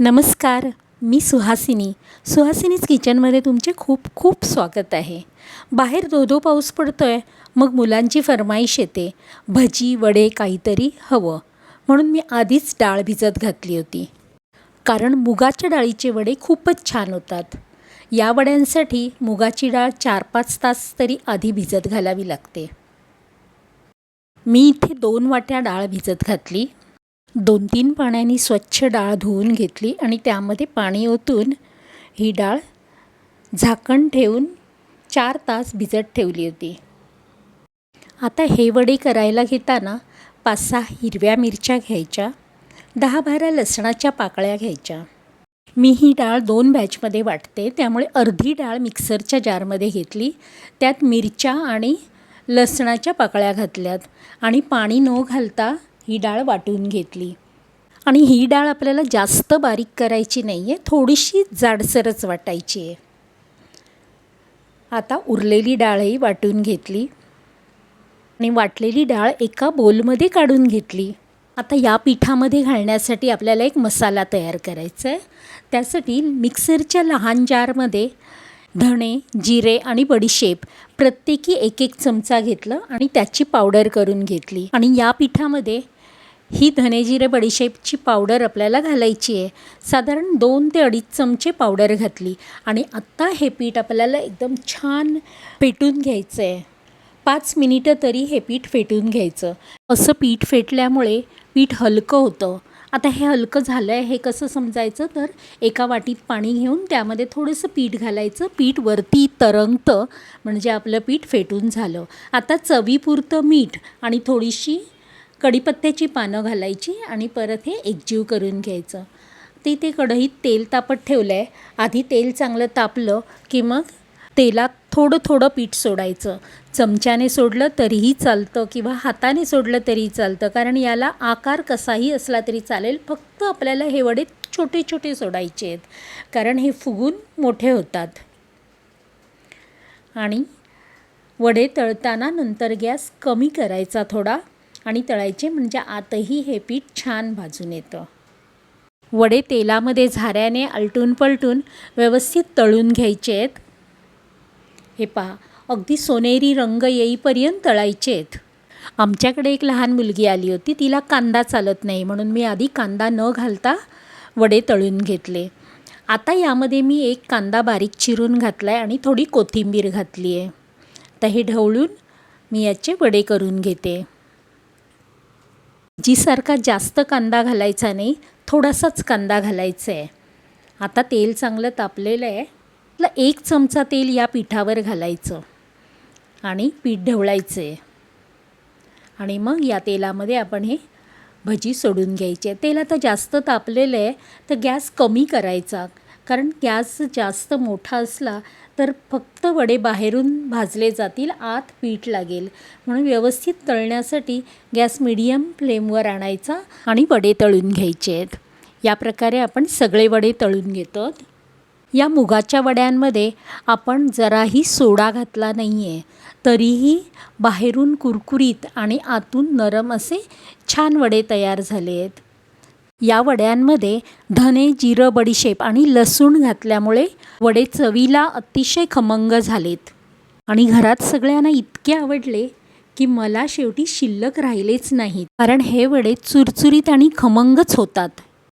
नमस्कार मी सुहासिनी. सुहासिनीच किचनमध्ये तुमचे खूप खूप स्वागत आहे. बाहेर दो दो पाऊस पडतो आहे मग मुलांची फरमाईश येते. भजी वडे काहीतरी हवं. म्हणून मी आधीच डाळ भिजत घातली होती. कारण मुगाच्या डाळीचे वडे खूपच छान होतात. या वड्यांसाठी मुगाची डाळ चार पाच तास तरी आधी भिजत घालावी लागते. मी इथे दोन वाट्या डाळ भिजत घातली. दोन तीन पाण्याने स्वच्छ डाळ धुवून घेतली आणि त्यामध्ये पाणी ओतून ही डाळ झाकण ठेवून चार तास भिजत ठेवली होती. आता हे वडे करायला घेताना पाच सहा हिरव्या मिरच्या घ्यायच्या दहा बारा लसणाच्या पाकळ्या घ्यायच्या. मी ही डाळ दोन बॅचमध्ये वाटते त्यामुळे अर्धी डाळ मिक्सरच्या जारमध्ये घेतली त्यात मिरच्या आणि लसणाच्या पाकळ्या घातल्यात आणि पाणी न घालता ही डाळ वाटून घेतली. आणि ही डाळ आपल्याला जास्त बारीक करायची नाही आहे थोडीशी जाडसरच वाटायची आहे. आता उरलेली डाळही वाटून घेतली. आणि वाटलेली डाळ एका बोलमध्ये काढून घेतली. आता या पिठामध्ये घालण्यासाठी आपल्याला एक मसाला तयार करायचा आहे त्यासाठी मिक्सरच्या लहान जारमध्ये धणे जिरे आणि बडीशेप प्रत्येकी एक एक चमचा घेतलं आणि त्याची पावडर करून घेतली. आणि या पिठामध्ये ही धनेजिरे बडीशेपची पावडर आपल्याला घालायची आहे. साधारण दोन ते अडीच चमचे पावडर घातली. आणि आत्ता हे पीठ आपल्याला एकदम छान पेटून घ्यायचं आहे पाच मिनिटं तरी हे पीठ फेटून घ्यायचं. असं पीठ फेटल्यामुळे पीठ हलकं होतं. आता हे हलकं झालं आहे हे कसं समजायचं? तर एका वाटीत पाणी घेऊन त्यामध्ये थोडंसं पीठ घालायचं. पीठ वरती तरंगतं म्हणजे आपलं पीठ फेटून झालं. आता चवीपुरतं मीठ आणि थोडीशी कढीपत्त्याची पानं घालायची आणि परत हे एकजीव करून घ्यायचं. ते ते कढईत तेल तापत ठेवलं आहे आधी तेल चांगलं तापलं की मग तेलात थोडं थोडं पीठ सोडायचं. चमच्याने सोडलं तरीही चालतं किंवा हाताने सोडलं तरीही चालतं. कारण याला आकार कसाही असला तरी चालेल. फक्त आपल्याला हे वडे छोटे छोटे सोडायचे आहेत. कारण हे फुगून मोठे होतात. आणि वडे तळताना नंतर गॅस कमी करायचा थोडा. आणि तळायचे म्हणजे आतही हे पीठ छान भाजून येतं. वडे तेलामध्ये झाऱ्याने आलटून पलटून व्यवस्थित तळून घ्यायचे आहेत हे पहा अगदी सोनेरी रंग येईपर्यंत तळायचे आहेत आमच्याकडे एक लहान मुलगी आली होती तिला कांदा चालत नाही म्हणून मी आधी कांदा न घालता वडे तळून घेतले. आता यामध्ये मी एक कांदा बारीक चिरून घातला आहे आणि थोडी कोथिंबीर घातली आहे तर हे ढवळून मी याचे वडे करून घेते. भाजीसारखा जास्त कांदा घालायचा नाही थोडासाच कांदा घालायचा आहे आता तेल चांगलं तापलेलं आहे आपलं एक चमचा तेल या पिठावर घालायचं आणि पीठ ढवळायचं आहे आणि मग या तेलामध्ये आपण हे भजी सोडून घ्यायची. आहे तेल आता जास्त तापलेलं आहे तर गॅस कमी करायचा. कारण गॅस जास्त मोठा असला तर फक्त वडे बाहेरून भाजले जातील आत पीठ लागेल. म्हणून व्यवस्थित तळण्यासाठी गॅस मिडियम फ्लेमवर आणायचा आणि वडे तळून घ्यायचे आहेत. या प्रकारे आपण सगळे वडे तळून घेतो. या मुगाच्या वड्यांमध्ये आपण जराही सोडा घातला नाही आहे तरीही बाहेरून कुरकुरीत आणि आतून नरम असे छान वडे तयार झाले आहेत. या वड्यांमध्ये धने जिरं बडीशेप आणि लसूण घातल्यामुळे वडे चवीला अतिशय खमंग झालेत. आणि घरात सगळ्यांना इतके आवडले की मला शेवटी शिल्लक राहिलेच नाहीत. कारण हे वडे चुरचुरीत आणि खमंगच होतात.